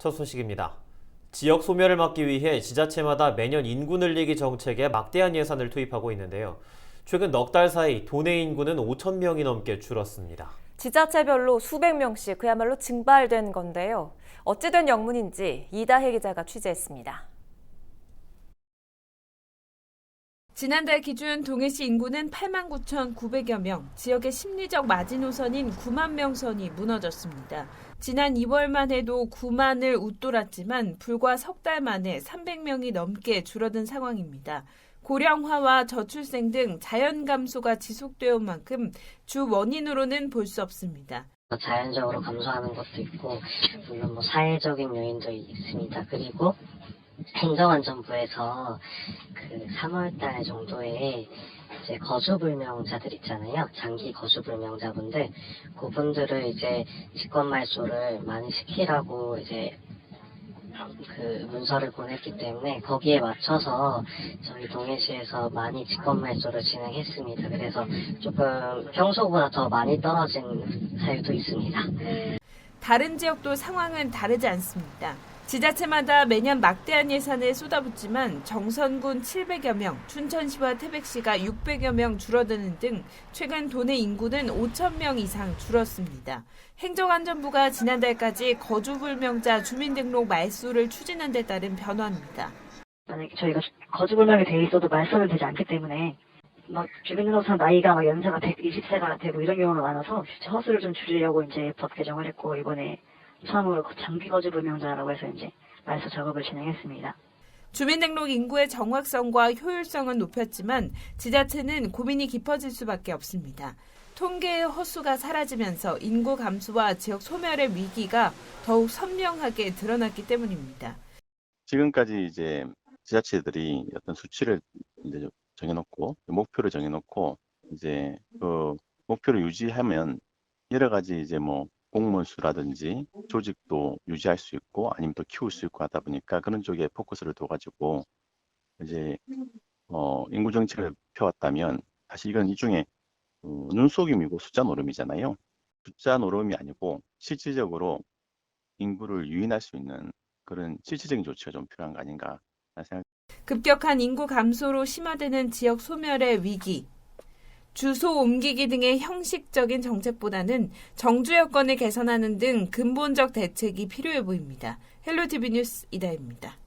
첫 소식입니다. 지역 소멸을 막기 위해 지자체마다 매년 인구 늘리기 정책에 막대한 예산을 투입하고 있는데요. 최근 넉 달 사이 도내 인구는 5천 명이 넘게 줄었습니다. 지자체별로 수백 명씩 그야말로 증발된 건데요. 어찌된 영문인지 이다혜 기자가 취재했습니다. 지난달 기준 동해시 인구는 8만 9,900여 명, 지역의 심리적 마지노선인 9만 명 선이 무너졌습니다. 지난 2월만 해도 9만을 웃돌았지만 불과 석 달 만에 300명이 넘게 줄어든 상황입니다. 고령화와 저출생 등 자연 감소가 지속되어 온 만큼 주 원인으로는 볼 수 없습니다. 자연적으로 감소하는 것도 있고 물론 뭐 사회적인 요인도 있습니다. 그리고 행정안전부에서 그 3월달 정도에 이제 거주불명자들 있잖아요. 장기 거주불명자분들 그분들을 이제 직권 말소를 많이 시키라고 이제 그 문서를 보냈기 때문에 거기에 맞춰서 저희 동해시에서 많이 직권 말소를 진행했습니다. 그래서 조금 평소보다 더 많이 떨어진 사유도 있습니다. 다른 지역도 상황은 다르지 않습니다. 지자체마다 매년 막대한 예산을 쏟아붓지만 정선군 700여 명, 춘천시와 태백시가 600여 명 줄어드는 등 최근 도내 인구는 5천 명 이상 줄었습니다. 행정안전부가 지난달까지 거주불명자 주민등록 말소를 추진한 데 따른 변화입니다. 만약에 저희가 거주불명이 돼 있어도 말소를 되지 않기 때문에 막 주민등록상 나이가 막 연세가 120세가 되고 이런 경우가 많아서 허수를 좀 줄이려고 이제 법 개정을 했고 이번에 처음으로 그 장기 거주 불명자라고 해서 이제 말소 작업을 진행했습니다. 주민등록 인구의 정확성과 효율성은 높였지만 지자체는 고민이 깊어질 수밖에 없습니다. 통계의 허수가 사라지면서 인구 감소와 지역 소멸의 위기가 더욱 선명하게 드러났기 때문입니다. 지금까지 이제 지자체들이 어떤 수치를 이제 정해놓고 목표를 정해놓고 이제 그 목표를 유지하면 여러 가지 이제 뭐 공무원 수라든지 조직도 유지할 수 있고 아니면 또 키울 수 있고 하다 보니까 그런 쪽에 포커스를 둬가지고 이제 어 인구 정책을 펴왔다면 사실 이건 일종의 어, 눈속임이고 숫자 노름이잖아요. 숫자 노름이 아니고 실질적으로 인구를 유인할 수 있는 그런 실질적인 조치가 좀 필요한 거 아닌가 생각. 급격한 인구 감소로 심화되는 지역 소멸의 위기. 주소 옮기기 등의 형식적인 정책보다는 정주 여건을 개선하는 등 근본적 대책이 필요해 보입니다. 헬로티비 뉴스 이다입니다.